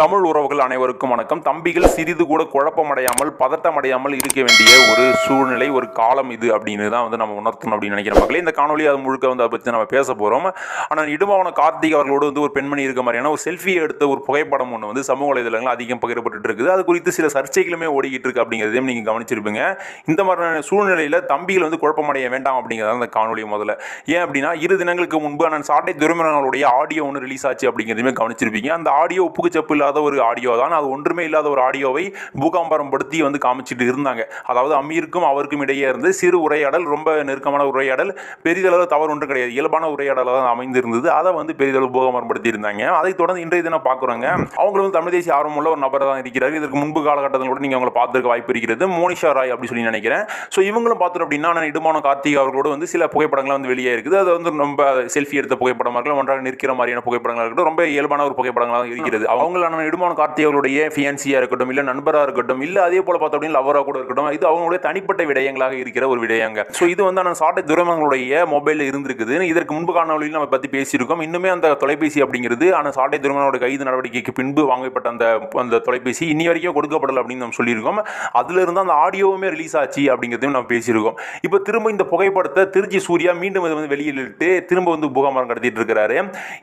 தமிழ் உறவுகள் அனைவருக்கும் வணக்கம். தம்பிகள் சிறிது கூட குழப்பமடையாமல் பதட்டமடையாமல் இருக்க வேண்டிய ஒரு சூழ்நிலை ஒரு காலம் இது அப்படின்னு தான் வந்து நம்ம உணர்த்தணும் அப்படின்னு நினைக்கிற மக்களே. இந்த காணொலி அது முழுக்க வந்து அதை பற்றி நம்ம பேச போகிறோம் ஆனால் இடுமாவன கார்த்திக் அவர்களோடு வந்து ஒரு பெண்மணி இருக்க மாதிரியான ஒரு செல்ஃபியை எடுத்த ஒரு புகைப்படம் ஒன்று வந்து சமூக வலைதளங்கள் அதிகம் பகிரப்பட்டு இருக்குது. அது குறித்து சில சர்ச்சைகளுமே ஓடிக்கிட்டு இருக்கு அப்படிங்கிறதையும் நீங்கள் கவனிச்சிருப்பீங்க. இந்த மாதிரியான சூழ்நிலையில் தம்பிகள் வந்து குழப்பமடைய வேண்டாம் அப்படிங்கிறத அந்த காணொலி முதல்ல. ஏன் அப்படின்னா இரு தினங்களுக்கு முன்பு நான் சாட்டை துரைமுருகனுடைய ஆடியோ ஒன்று ரிலீஸ் ஆச்சு அப்படிங்கிறதையுமே கவனிச்சிருப்பீங்க. அந்த ஆடியோ உப்புக்கு செப்பு இல்லாத ஒரு ஆடியோ தான். அது ஒன்றுமே இல்லாத ஒரு ஆடியோவை பூகாம்பரம் படுத்தி வந்து காமிச்சிட்டு இருந்தாங்க. அதாவது அமீருக்கும் அவருக்கும் இடையே இருந்து சிறு உரையாடல் ரொம்ப நெருக்கமான உரையாடல் பெரிதளவு தவறு ஒன்றும் கிடையாது. இயல்பான உரையாடலாக தான் அமைந்திருந்தது. அதை வந்து பெரிதளவு பூகாம்பரம் படுத்தி இருந்தாங்க. அதை தொடர்ந்து இன்றைய தினம் பார்க்குறாங்க. அவங்களும் வந்து தமிழ் தேசிய ஆர்வமுள்ள ஒரு நபர் தான் இருக்கிறார் இதற்கு முன்பு காலகட்டத்தில் கூட நீங்கள் அவங்களை பார்த்துருக்க வாய்ப்பு இருக்கிறது. மோனிஷா ராய் அப்படி சொல்லி நினைக்கிறேன். ஸோ இவங்களும் பார்த்தோம் அப்படின்னா நான் இடுமான கார்த்திக் அவர்களோட வந்து சில புகைப்படங்கள் வந்து வெளியே இருக்குது. அது வந்து ரொம்ப செல்ஃபி எடுத்த புகைப்படமாக இருக்கலாம் ஒன்றாக நிற்கிற மாதிரியான புகைப்படங்கள் இருக்கட்டும் ரொம்ப இயல்பான ஒரு புகைப்படங்களாக இருக்கிறது. அவங்களான இடுமான கார்த்திக் ஃபியான்சியாக இருக்கட்டும் இல்லை நண்பராக இருக்கட்டும் இல்லை அதே போல் பார்த்தோம் அப்படின்னா லவராக கூட இருக்கட்டும் இது அவங்களுடைய தனிப்பட்ட விடயங்களாக இருக்கிற ஒரு விடயங்க. ஸோ இது வந்து ஆனால் சாட்டை துறைமுகங்களுடைய மொபைலில் இருந்திருக்குது. இதற்கு முன்பு காணொலியில் நம்ம பற்றி பேசியிருக்கோம். இன்னுமே அந்த தொலைபேசி அப்படிங்கிறது ஆனால் சாட்டை துறைமுகனோட கைது நடவடிக்கைக்கு பின்பு வாங்கப்பட்ட அந்த அந்த தொலைபேசி இன்னி வரைக்கும் கொடுக்கப்படலை அப்படின்னு நம்ம சொல்லியிருக்கோம். அதிலிருந்து அந்த ஆடியோவுமே ரிலீஸ் ஆச்சு அப்படிங்கிறதையும் நம்ம பேசியிருக்கோம். இப்போ திரும்ப இந்த புகைப்படத்தை திருச்சி சூர்யா மீண்டும் இதை வந்து வெளியிட்டு திரும்ப வந்து புகாமரம் கடத்திட்டு இருக்கிறாரு.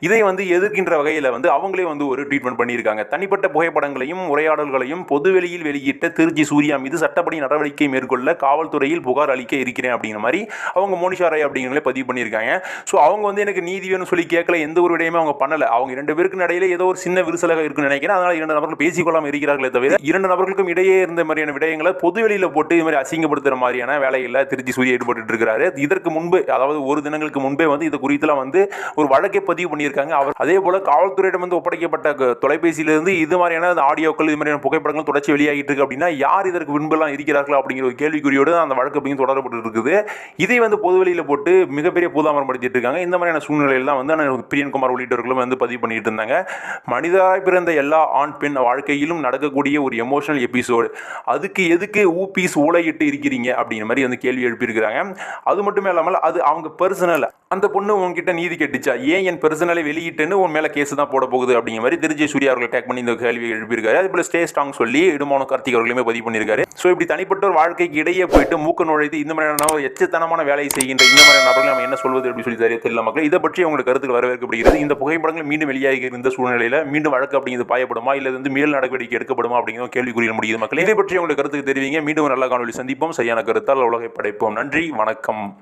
இதை வந்து எதிர்க்கின்ற வகையில் வந்து அவங்களே வந்து ஒரு ட்ரீட்மெண்ட் பண்ணியிருக்காங்க. தனிப்பட்ட புகைப்படங்களையும் உரையாடல்களையும் பொதுவெளியில் வெளியிட்ட திருச்சி சூர்யா மீது சட்டப்படி நடவடிக்கை மேற்கொள்ள காவல்துறையில் புகார் அளிக்க இருக்கிறேன் அப்படிங்கிற மாதிரி அவங்க மோனிஷா ராய் அப்படிங்கிறவங்களே பதிவு பண்ணியிருக்காங்க. ஸோ அவங்க வந்து எனக்கு நீதி வேணும்னு சொல்லி கேட்கல எந்த ஒரு விடயமே அவங்க பண்ணல. அவங்க இரண்டு பேருக்கு இடையில ஏதோ ஒரு சின்ன விரிசலாக இருக்குன்னு நினைக்கிறேன். அதனால இரண்டு நபர்கள் பேசிக்கொள்ளாமல் இருக்கிறார்களே தவிர இரண்டு நபர்களுக்கும் இடையே இருந்த மாதிரியான விடயங்களை பொதுவெளியில் போட்டு இது மாதிரி அசிங்கப்படுத்துகிற மாதிரியான வேலையில் திருச்சி சூர்யா ஈடுபட்டு இருக்கிறாரு இதற்கு முன்பு அதாவது ஒரு தினங்களுக்கு முன்பே வந்து இது குறித்துலாம் வந்து ஒரு வழக்கை பதிவு பண்ணியிருக்காங்க. அவர் அதே போல காவல்துறையிடம் வந்து ஒப்படைக்கப்பட்ட தொலைபேசி இதுலேருந்து இது மாதிரியான அந்த ஆடியோக்கள் இது மாதிரியான புகைப்படங்கள் தொடர்ச்சி வெளியாகிட்டு இருக்கு அப்படின்னா யார் இதற்கு விண்பெல்லாம் இருக்கிறார்கள் அப்படிங்கிற ஒரு கேள்விக்குறியோடு அந்த வழக்கு அப்படிங்க தொடரப்பட்டு இருக்குது. இதை வந்து பொதுவெளியில் போட்டு மிகப்பெரிய பூதாமரம் படுத்திட்டு இருக்காங்க. இந்த மாதிரியான சூழ்நிலையில் தான் வந்து பிரியன்குமார் உள்ளிட்டவர்களும் வந்து பதிவு பண்ணிட்டு இருந்தாங்க. மனிதராய் பிறந்த எல்லா ஆண் பெண் வாழ்க்கையிலும் நடக்கக்கூடிய ஒரு எமோஷனல் எபிசோடு அதுக்கு எதுக்கு ஊபிஸ் ஊழையிட்டு இருக்கிறீங்க அப்படிங்கிற மாதிரி வந்து கேள்வி எழுப்பியிருக்கிறாங்க. அது மட்டுமே இல்லாமல் அது அவங்க பர்சனல் அந்த பொண்ணு உங்ககிட்ட நீதி கெட்டுச்சா? ஏன் என் பர்சனலை வெளியிட்டுன்னு உன் மேலே கேஸ் தான் போட போகுது அப்படிங்கிற மாதிரி திருஜி சூர்யா அவர்கள் டேக் பண்ணி இந்த கேள்வி எழுப்பியிருக்காரு. அதே போல ஸ்டே ஸ்ட்ராங் சொல்லி இடுமான கார்த்திக் அவர்களுமே பதிவு பண்ணியிருக்காரு. ஸோ இப்படி தனிப்பட்ட ஒரு வாழ்க்கைக்கு இடையே போயிட்டு மூக்க நுழைத்து இந்த மாதிரியான ஒரு எச்சத்தனமான வேலையை செய்கின்ற இந்த மாதிரியான நபர்கள் நம்ம என்ன சொல்வது அப்படின்னு சொல்லி தெரிய தெரியல மக்கள் இதை பற்றி உங்களுக்கு கருத்துக்கள் வரவேற்கப்படுகிறது. இந்த புகைப்படங்கள் மீண்டும் வெளியாகி இருந்த சூழ்நிலையில் மீண்டும் வழக்கு அப்படிங்கிறது பாயப்படுமா? இல்லை வந்து மேல் நடவடிக்கை எடுக்கப்படுமா? அப்படிங்கிற கேள்விக்குறியில் முடியுது மக்கள். இதை பற்றி உங்களுக்கு கருத்துக்கு தெரிவிங்க. மீண்டும் ஒரு நல்ல காணொலி சந்திப்போம். சரியான கருத்தால் உலகை படைப்போம். நன்றி. வணக்கம்.